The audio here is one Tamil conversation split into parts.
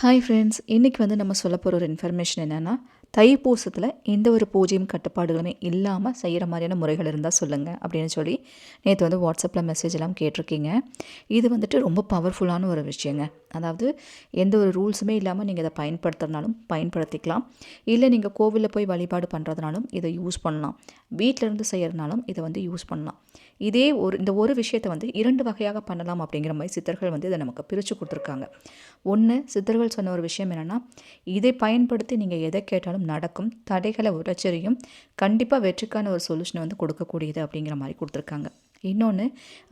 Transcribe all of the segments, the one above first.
ஹாய் ஃப்ரெண்ட்ஸ் இன்றைக்கி வந்து நம்ம சொல்ல போகிற ஒரு இன்ஃபர்மேஷன் என்னென்னா தைப்பூசத்தில் எந்த ஒரு பூஜையும் கட்டுப்பாடுகளுமே இல்லாமல் செய்கிற மாதிரியான முறைகள் இருந்தால் சொல்லுங்கள் அப்படின்னு சொல்லி நேற்று வந்து வாட்ஸ்அப்பில் மெசேஜ் எல்லாம் கேட்டிருக்கீங்க. இது வந்துட்டு ரொம்ப பவர்ஃபுல்லான ஒரு விஷயங்க. அதாவது எந்த ஒரு ரூல்ஸுமே இல்லாமல் நீங்கள் இதை பயன்படுத்துறதுனாலும் பயன்படுத்திக்கலாம். இல்லை நீங்கள் கோவிலில் போய் வழிபாடு பண்ணுறதுனாலும் இதை யூஸ் பண்ணலாம். வீட்டிலேருந்து செய்கிறதுனாலும் இதை வந்து யூஸ் பண்ணலாம். இதே ஒரு இந்த ஒரு விஷயத்தை வந்து இரண்டு வகையாக பண்ணலாம் அப்படிங்கிற மாதிரி சித்தர்கள் வந்து இதை நமக்கு பிரித்து கொடுத்துருக்காங்க. ஒன்று சித்தர்கள் சொன்ன ஒரு விஷயம் என்னென்னா இதை பயன்படுத்தி நீங்கள் எதை கேட்டாலும் நடக்கும் தடைகளை உரைச்சரியும் கண்டிப்பாக வெற்றிக்கான ஒரு சொல்யூஷனை வந்து கொடுக்கக்கூடியது அப்படிங்கிற மாதிரி கொடுத்துருக்காங்க. இன்னொன்று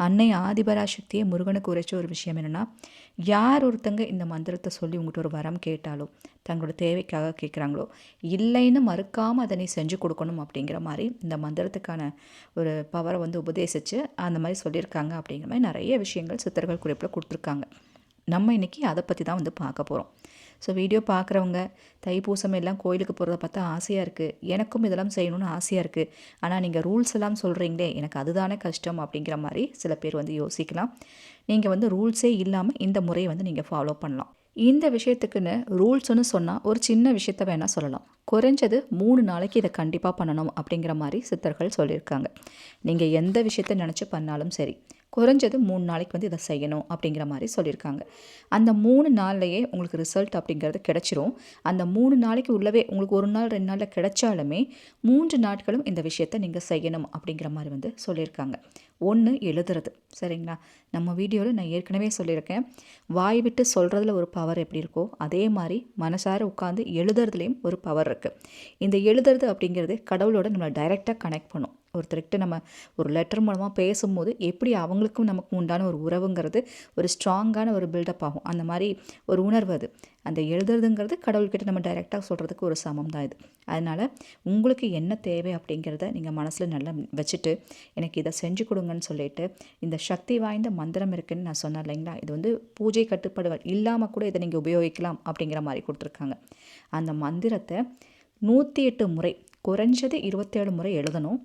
அன்னை ஆதிபராசக்தியை முருகனுக்கு உரைச்ச ஒரு விஷயம் என்னென்னா யார் ஒருத்தங்க இந்த மந்திரத்தை சொல்லி உங்கள்கிட்ட ஒரு வரம் கேட்டாலோ தங்களோட தேவைக்காக கேட்குறாங்களோ இல்லைன்னு மறுக்காமல் அதை நீ செஞ்சு கொடுக்கணும் அப்படிங்கிற மாதிரி இந்த மந்திரத்துக்கான ஒரு பவரை வந்து உபதேசித்து அந்த மாதிரி சொல்லியிருக்காங்க அப்படிங்கிற மாதிரி நிறைய விஷயங்கள் சித்தர்கள் குறிப்பில் கொடுத்துருக்காங்க. நம்ம இன்றைக்கி அதை பற்றி தான் வந்து பார்க்க போகிறோம் ஸோ வீடியோ பார்க்குறவங்க தைப்பூசம் எல்லாம் கோயிலுக்கு போகிறத பார்த்தா ஆசையாக இருக்குது எனக்கும் இதெல்லாம் செய்யணும்னு ஆசையாக இருக்குது ஆனால் நீங்கள் ரூல்ஸ் எல்லாம் சொல்கிறீங்களே எனக்கு அதுதானே கஷ்டம் அப்படிங்கிற மாதிரி சில பேர் வந்து யோசிக்கலாம். நீங்கள் வந்து ரூல்ஸே இல்லாமல் இந்த முறையை வந்து நீங்கள் ஃபாலோ பண்ணலாம். இந்த விஷயத்துக்குன்னு ரூல்ஸ்னு சொன்னால் ஒரு சின்ன விஷயத்த வேணால் சொல்லலாம். குறைஞ்சது மூணு நாளைக்கு இதை கண்டிப்பாக பண்ணணும் அப்படிங்கிற மாதிரி சித்தர்கள் சொல்லியிருக்காங்க. நீங்கள் எந்த விஷயத்த நினச்சி பண்ணாலும் சரி. குறைஞ்சது மூணு நாளைக்கு வந்து இதை செய்யணும் அப்படிங்கிற மாதிரி சொல்லியிருக்காங்க. அந்த மூணு நாள்லையே உங்களுக்கு ரிசல்ட் அப்படிங்கிறது கிடச்சிரும். அந்த மூணு நாளைக்கு உள்ளவே உங்களுக்கு ஒரு நாள் ரெண்டு நாளில் கிடைச்சாலுமே மூன்று நாட்களும் இந்த விஷயத்தை நீங்கள் செய்யணும் அப்படிங்கிற மாதிரி வந்து சொல்லியிருக்காங்க. ஒன்று எழுதுறது. சரிங்களா? நம்ம வீடியோவில் நான் ஏற்கனவே சொல்லியிருக்கேன். வாய் விட்டு சொல்கிறதுல ஒரு பவர் எப்படி இருக்கோ அதே மாதிரி மனசார உட்காந்து எழுதுறதுலேயும் ஒரு பவர் இருக்குது இந்த எழுதுறது அப்படிங்கிறது கடவுளோட நம்மளை டைரெக்டாக கனெக்ட் பண்ணும். ஒருத்தர்கிட்ட நம்ம ஒரு லெட்டர் மூலமாக பேசும்போது எப்படி அவங்களுக்கும் நமக்கு உண்டான ஒரு உறவுங்கிறது ஒரு ஸ்ட்ராங்கான ஒரு பில்டப் ஆகும். அந்த மாதிரி ஒரு உணர்வு அது. அந்த எழுதுறதுங்கிறது கடவுள்கிட்ட நம்ம டைரெக்டாக சொல்கிறதுக்கு ஒரு சமம் தான் இது. அதனால் உங்களுக்கு என்ன தேவை அப்படிங்கிறத நீங்கள் மனசில் நல்லா வச்சுட்டு எனக்கு இதை செஞ்சு கொடுங்கன்னு சொல்லிட்டு இந்த சக்தி வாய்ந்த மந்திரம் இருக்குன்னு நான் சொன்னேன் இல்லைங்களா? இது வந்து பூஜை கட்டுப்பாடுகள் இல்லாமல் கூட இதை நீங்கள் உபயோகிக்கலாம் அப்படிங்கிற மாதிரி கொடுத்துருக்காங்க. அந்த மந்திரத்தை நூற்றி எட்டு முறை குறைஞ்சது இருபத்தேழு முறை எழுதணும்.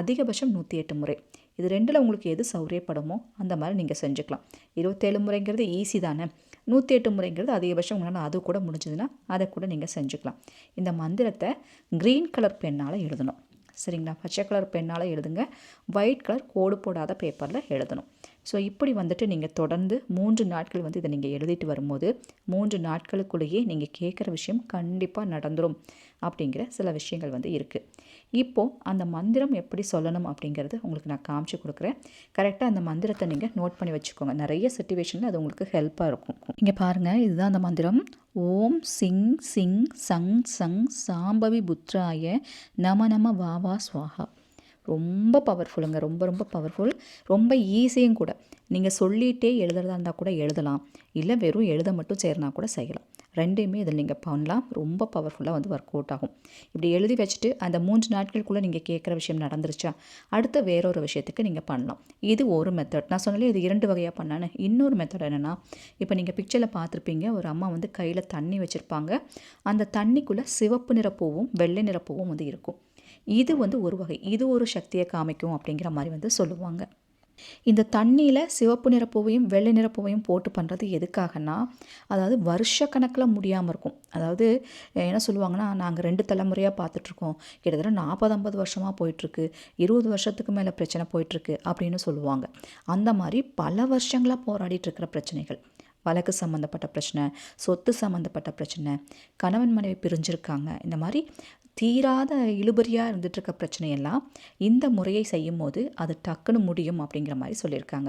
அதிகபட்சம் நூற்றி எட்டு முறை. இது ரெண்டில் உங்களுக்கு எது சௌரியப்படுமோ அந்த மாதிரி நீங்கள் செஞ்சுக்கலாம். இருபத்தேழு முறைங்கிறது ஈஸி தானே? நூற்றி எட்டு முறைங்கிறது அதிகபட்சம் உங்களால் அது கூட முடிஞ்சதுன்னா அதை கூட நீங்கள் செஞ்சுக்கலாம். இந்த மந்திரத்தை க்ரீன் கலர் பெண்ணால் எழுதணும். சரிங்களா? பச்சை கலர் பெண்ணால் எழுதுங்க. ஒயிட் கலர் கோடு போடாத பேப்பரில் எழுதணும். ஸோ இப்படி வந்துட்டு நீங்கள் தொடர்ந்து மூன்று நாட்கள் வந்து இதை நீங்கள் எழுதிட்டு வரும்போது மூன்று நாட்களுக்குள்ளேயே நீங்கள் கேட்குற விஷயம் கண்டிப்பாக நடந்துடும் அப்படிங்கிற சில விஷயங்கள் வந்து இருக்குது இப்போது அந்த மந்திரம் எப்படி சொல்லணும் அப்படிங்கிறது உங்களுக்கு நான் காமிச்சு கொடுக்குறேன். கரெக்டாக அந்த மந்திரத்தை நீங்கள் நோட் பண்ணி வச்சுக்கோங்க. நிறைய சுச்சுவேஷனில் அது உங்களுக்கு ஹெல்ப்பாக இருக்கும். இங்கே பாருங்கள் இதுதான் அந்த மந்திரம். ஓம் சிங் சிங் சங் சங் சாம்பவி புத்ராய நம நம வாவா ஸ்வாஹா. ரொம்ப பவர்ஃபுல்லுங்க ரொம்ப ரொம்ப பவர்ஃபுல் ரொம்ப ஈஸியும் கூட. நீங்கள் சொல்லிகிட்டே எழுதுறதா இருந்தால் கூட எழுதலாம். இல்லை வெறும் எழுத மட்டும் செய்கிறனா கூட செய்யலாம். ரெண்டையுமே இதில் நீங்கள் பண்ணலாம். ரொம்ப பவர்ஃபுல்லாக வந்து ஒர்க் அவுட் ஆகும். இப்படி எழுதி வச்சுட்டு அந்த மூன்று நாட்களுக்குள்ளே நீங்கள் கேட்குற விஷயம் நடந்துருச்சா? அடுத்த வேறொரு விஷயத்துக்கு நீங்கள் பண்ணலாம். இது ஒரு மெத்தட் நான் சொன்னாலே இது இரண்டு வகையாக பண்ணானே இன்னொரு மெத்தட் என்னென்னா இப்போ நீங்கள் பிக்சரில் பார்த்துருப்பீங்க ஒரு அம்மா வந்து கையில் தண்ணி வச்சுருப்பாங்க. அந்த தண்ணிக்குள்ளே சிவப்பு நிற பூவும் வெள்ளை நிற பூவும் வந்து இருக்கும். இது வந்து ஒரு வகை. இது ஒரு சக்தியை காமிக்கும் அப்படிங்கிற மாதிரி வந்து சொல்லுவாங்க. இந்த தண்ணியில் சிவப்பு நிறப்பூவையும் வெள்ளை நிறப்பூவையும் போட்டு பண்ணுறது எதுக்காகனா அதாவது வருஷ கணக்கில் முடியாமல் இருக்கும். அதாவது என்ன சொல்லுவாங்கன்னா நாங்கள் ரெண்டு தலைமுறையாக பார்த்துட்ருக்கோம். கிட்டத்தட்ட நாற்பது ஐம்பது வருஷமாக போயிட்டுருக்கு இருபது வருஷத்துக்கு மேலே பிரச்சனை போயிட்டுருக்கு அப்படின்னு சொல்லுவாங்க. அந்த மாதிரி பல வருஷங்களாக போராடிட்டு இருக்கிற பிரச்சனைகள். வழக்கு சம்மந்தப்பட்ட பிரச்சனை சொத்து சம்மந்தப்பட்ட பிரச்சனை கணவன் மனைவி பிரிஞ்சிருக்காங்க. இந்த மாதிரி தீராத இழுபறியாக இருந்துகிட்ருக்க பிரச்சனையெல்லாம் இந்த முறையை செய்யும் போது அது டக்குன்னு முடியும் அப்படிங்கிற மாதிரி சொல்லியிருக்காங்க.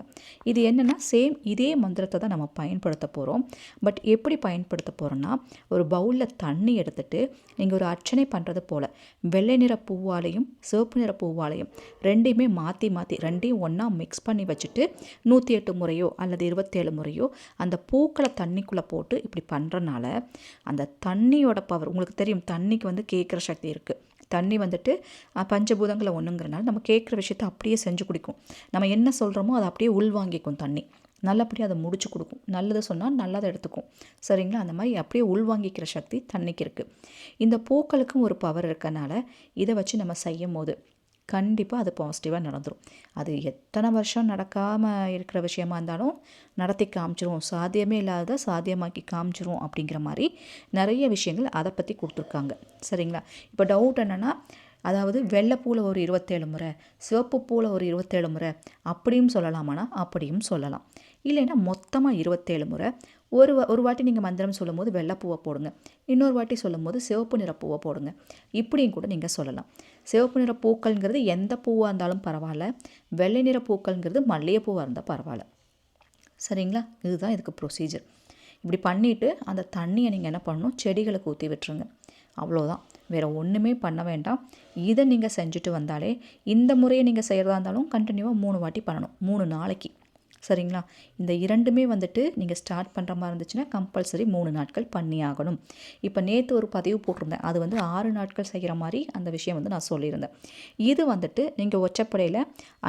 இது என்னென்னா சேம் இதே மந்திரத்தை தான் நம்ம பயன்படுத்த போகிறோம் பட் எப்படி பயன்படுத்த போகிறோன்னா ஒரு பவுலில் தண்ணி எடுத்துகிட்டு நீங்கள் ஒரு அர்ச்சனை பண்ணுறது போல் வெள்ளை நிற பூவாலையும் சிவப்பு நிற பூவாலையும் ரெண்டையுமே மாற்றி மாற்றி ரெண்டையும் ஒன்றா மிக்ஸ் பண்ணி வச்சுட்டு நூற்றி எட்டு முறையோ அல்லது இருபத்தேழு முறையோ அந்த பூக்களை தண்ணிக்குள்ளே போட்டு இப்படி பண்ணுறனால அந்த தண்ணியோட பவர் உங்களுக்கு தெரியும் தண்ணிக்கு வந்து கேட்குற சக்தி இருக்குது தண்ணி வந்துட்டு பஞ்சபூதங்களை ஒன்றுங்கிறனால நம்ம கேட்குற விஷயத்த அப்படியே செஞ்சு குடிக்கும். நம்ம என்ன சொல்கிறோமோ அதை அப்படியே உள்வாங்கிக்கும் தண்ணி. நல்லபடியாக அதை முடிச்சு கொடுக்கும். நல்லது சொன்னால் நல்லதை எடுத்துக்கும். சரிங்களா? அந்த மாதிரி அப்படியே உள்வாங்கிக்கிற சக்தி தண்ணிக்கு இருக்குது இந்த பூக்களுக்கும் ஒரு பவர் இருக்கனால இதை வச்சு நம்ம செய்யும் போது கண்டிப்பாக அது பாசிட்டிவாக நடந்துடும் அது எத்தனை வருஷம் நடக்காமல் இருக்கிற விஷயமா இருந்தாலும் நடத்தி காமிச்சிரும். சாத்தியமே இல்லாத சாத்தியமாக்கி காமிச்சிரும் அப்படிங்கிற மாதிரி நிறைய விஷயங்கள் அதை பற்றி கொடுத்துருக்காங்க. சரிங்களா? இப்போ டவுட் என்னென்னா அதாவது வெள்ளைப்பூவில் ஒரு இருபத்தேழு முறை சிவப்பு பூவில் ஒரு இருபத்தேழு முறை அப்படியும் சொல்லலாமானா? அப்படியும் சொல்லலாம். இல்லைன்னா மொத்தமாக இருபத்தேழு முறை. ஒரு வா- ஒரு வாட்டி நீங்கள் மந்திரம் சொல்லும்போது வெள்ளைப்பூவை போடுங்க. இன்னொரு வாட்டி சொல்லும்போது சிவப்பு நிற பூவை போடுங்க. இப்படியும் கூட நீங்கள் சொல்லலாம். சிவப்பு நிற பூக்கள்ங்கிறது எந்த பூவாக இருந்தாலும் பரவாயில்ல. வெள்ளை நிற பூக்கள்ங்கிறது மல்லிகைப்பூவாக இருந்தால் பரவாயில்ல. சரிங்களா? இதுதான் இதுக்கு ப்ரொசீஜர் இப்படி பண்ணிவிட்டு அந்த தண்ணியை நீங்கள் என்ன பண்ணணும்? செடிகளுக்கு ஊற்றி விட்டுருங்க. அவ்வளோதான் வேறு ஒன்றுமே பண்ண வேண்டாம். இதை நீங்கள் செஞ்சுட்டு வந்தாலே இந்த முறையை நீங்கள் செய்கிறதா இருந்தாலும் கண்டினியூவாக மூணு வாட்டி பண்ணணும். மூணு நாளைக்கு. சரிங்களா? இந்த இரண்டுமே வந்துட்டு நீங்கள் ஸ்டார்ட் பண்ணுற மாதிரி இருந்துச்சுன்னா கம்பல்சரி மூணு நாட்கள் பண்ணி ஆகணும். இப்போ நேற்று ஒரு பதிவு போட்டிருந்தேன். அது வந்து ஆறு நாட்கள் செய்கிற மாதிரி அந்த விஷயம் வந்து நான் சொல்லியிருந்தேன். இது வந்துட்டு நீங்கள் ஒச்சப்படையில்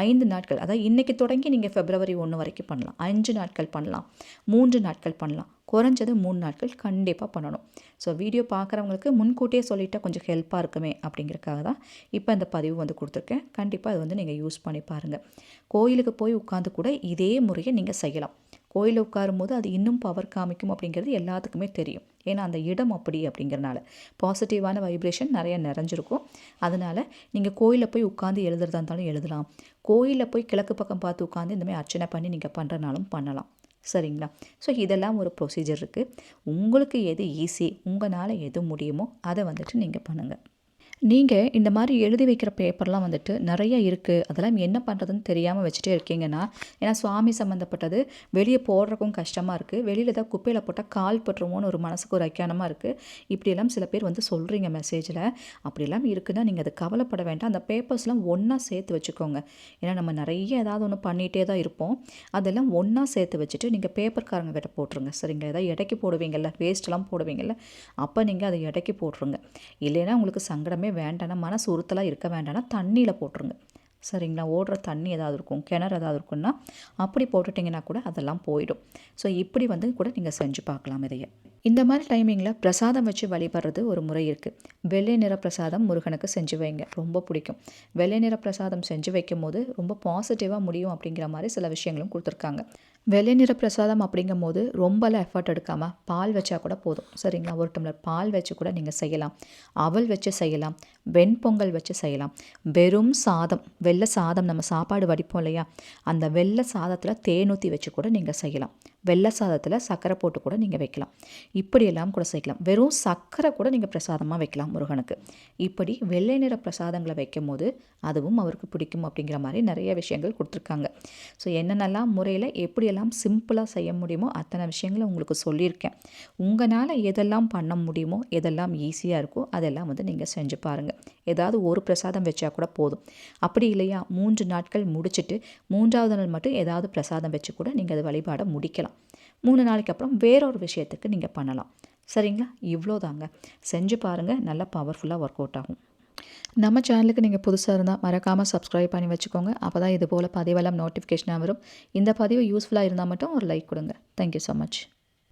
ஐந்து நாட்கள் அதாவது இன்றைக்கி தொடங்கி நீங்கள் ஃபெப்ரவரி ஒன்று வரைக்கும் பண்ணலாம். அஞ்சு நாட்கள் பண்ணலாம். மூன்று நாட்கள் பண்ணலாம். குறைஞ்சது மூணு நாட்கள் கண்டிப்பாக பண்ணணும். ஸோ வீடியோ பார்க்குறவங்களுக்கு முன்கூட்டியே சொல்லிட்டா கொஞ்சம் ஹெல்ப்பாக இருக்குமே அப்படிங்கிறதுக்காக தான் இப்போ இந்த பதிவு வந்து கொடுத்துருக்கேன். கண்டிப்பாக அது வந்து நீங்கள் யூஸ் பண்ணி பாருங்கள் கோயிலுக்கு போய் உட்காந்து கூட இதே முறையை நீங்கள் செய்யலாம். கோயிலில் உட்காரும் போது அது இன்னும் பவர் காமிக்கும் அப்படிங்கிறது எல்லாத்துக்குமே தெரியும். ஏன்னா அந்த இடம் அப்படி அப்படிங்கிறனால. பாசிட்டிவான வைப்ரேஷன் நிறைய நிறைஞ்சிருக்கும். அதனால் நீங்கள் கோயிலில் போய் உட்காந்து எழுதுறதா இருந்தாலும் எழுதலாம். கோயிலில் போய் கிழக்கு பக்கம் பார்த்து உட்காந்து இந்தமாதிரி அர்ச்சனை பண்ணி நீங்கள் பண்ணுறனாலும் பண்ணலாம். சரிங்களா? ஸோ இதெல்லாம் ஒரு ப்ரொசீஜர் இருக்குது உங்களுக்கு எது ஈஸி உங்களால் எது முடியுமோ அதை வந்துட்டு நீங்கள் பண்ணுங்கள் நீங்கள் இந்த மாதிரி எழுதி வைக்கிற பேப்பர்லாம் வந்துட்டு நிறைய இருக்குது அதெல்லாம் என்ன பண்ணுறதுன்னு தெரியாமல் வச்சுட்டே இருக்கீங்கன்னா ஏன்னா சுவாமி சம்மந்தப்பட்டது வெளியே போடுறக்கும் கஷ்டமாக இருக்குது வெளியில் தான் குப்பையில் போட்டால் கால் பட்டுருமோன்னு ஒரு மனசுக்கு ஒரு அக்கியானமாக இருக்குது இப்படியெல்லாம் சில பேர் வந்து சொல்கிறீங்க மெசேஜில் அப்படியெல்லாம் இருக்குதுன்னா நீங்கள் அது கவலைப்பட வேண்டாம். அந்த பேப்பர்ஸ்லாம் ஒன்றா சேர்த்து வச்சுக்கோங்க. ஏன்னா நம்ம நிறைய ஏதாவது ஒன்று பண்ணிகிட்டே தான் இருப்போம். அதெல்லாம் ஒன்றா சேர்த்து வச்சுட்டு நீங்கள் பேப்பர்காரங்க கிட்ட போட்டுருங்க. சரிங்களா? ஏதாவது இடைக்கு போடுவீங்கல்ல வேஸ்ட்லாம் போடுவீங்கல்ல அப்போ நீங்கள் அதை இடைக்கு போட்டுருங்க. இல்லைன்னா உங்களுக்கு சங்கடமே வேண்டாம்னா மனசு உறுத்தலாக இருக்க வேண்டாம்னா தண்ணியில் போட்டுருங்க. சரிங்களா? ஓடுற தண்ணி ஏதாவது இருக்கும் கிணறு ஏதாவது இருக்குன்னா அப்படி போட்டுட்டிங்கன்னா கூட அதெல்லாம் போயிடும். ஸோ இப்படி வந்து கூட நீங்கள் செஞ்சு பார்க்கலாம் இதையே. இந்த மாதிரி டைமிங்கில் பிரசாதம் வச்சு வழிபடுறது ஒரு முறை இருக்குது வெள்ளை நிற பிரசாதம் முருகனுக்கு செஞ்சு வைங்க. ரொம்ப பிடிக்கும். வெள்ளை நிற பிரசாதம் செஞ்சு வைக்கும் போது ரொம்ப பாசிட்டிவாக முடியும் அப்படிங்கிற மாதிரி சில விஷயங்களும் கொடுத்துருக்காங்க. வெள்ளை நிற பிரசாதம் அப்படிங்கும் போது ரொம்பலாம் எஃபர்ட் எடுக்காமல் பால் வச்சா கூட போதும். சரிங்களா? ஒரு டம்ளர் பால் வச்சு கூட நீங்கள் செய்யலாம். அவல் வச்சு செய்யலாம். வெண்பொங்கல் வச்சு செய்யலாம். வெறும் சாதம் வெள்ளை வெள்ளை சாதம் நம்ம சாப்பாடு வடிப்போம் இல்லையா? அந்த வெள்ளை சாதத்தில் தேனூற்றி வச்சு கூட நீங்கள் செய்யலாம். வெள்ளை சாதத்தில் சர்க்கரை போட்டு கூட நீங்கள் வைக்கலாம். இப்படியெல்லாம் கூட சேர்க்கலாம். வெறும் சர்க்கரை கூட நீங்கள் பிரசாதமாக வைக்கலாம் முருகனுக்கு. இப்படி வெள்ளை நிற பிரசாதங்களை வைக்கும் போது அதுவும் அவருக்கு பிடிக்கும் அப்படிங்கிற மாதிரி நிறைய விஷயங்கள் கொடுத்துருக்காங்க. ஸோ என்னென்னலாம் முறையில் எப்படியெல்லாம் சிம்பிளாக செய்ய முடியுமோ அத்தனை விஷயங்களை உங்களுக்கு சொல்லியிருக்கேன். உங்களால் எதெல்லாம் பண்ண முடியுமோ எதெல்லாம் ஈஸியாக இருக்கோ அதெல்லாம் வந்து நீங்கள் செஞ்சு பாருங்கள் ஏதாவது ஒரு பிரசாதம் வச்சா கூட போதும். அப்படி இல்லையா? மூன்று நாட்கள் முடிச்சுட்டு மூன்றாவது நாள் மட்டும் ஏதாவது பிரசாதம் வச்சு கூட நீங்கள் அது வழிபாட முடிக்கலாம். மூணு நாளைக்கு அப்புறம் வேறொரு விஷயத்துக்கு நீங்கள் பண்ணலாம். சரிங்களா? இவ்வளோ தாங்க செஞ்சு பாருங்கள் நல்லா பவர்ஃபுல்லாக ஒர்க் அவுட் ஆகும். நம்ம சேனலுக்கு நீங்கள் புதுசாக இருந்தால் மறக்காமல் சப்ஸ்கிரைப் பண்ணி வச்சுக்கோங்க. அப்போ தான் இது போல் பதிவெல்லாம் நோட்டிஃபிகேஷனாக வரும். இந்த பதிவு யூஸ்ஃபுல்லாக இருந்தால் மட்டும் ஒரு லைக் கொடுங்க. Thank you so much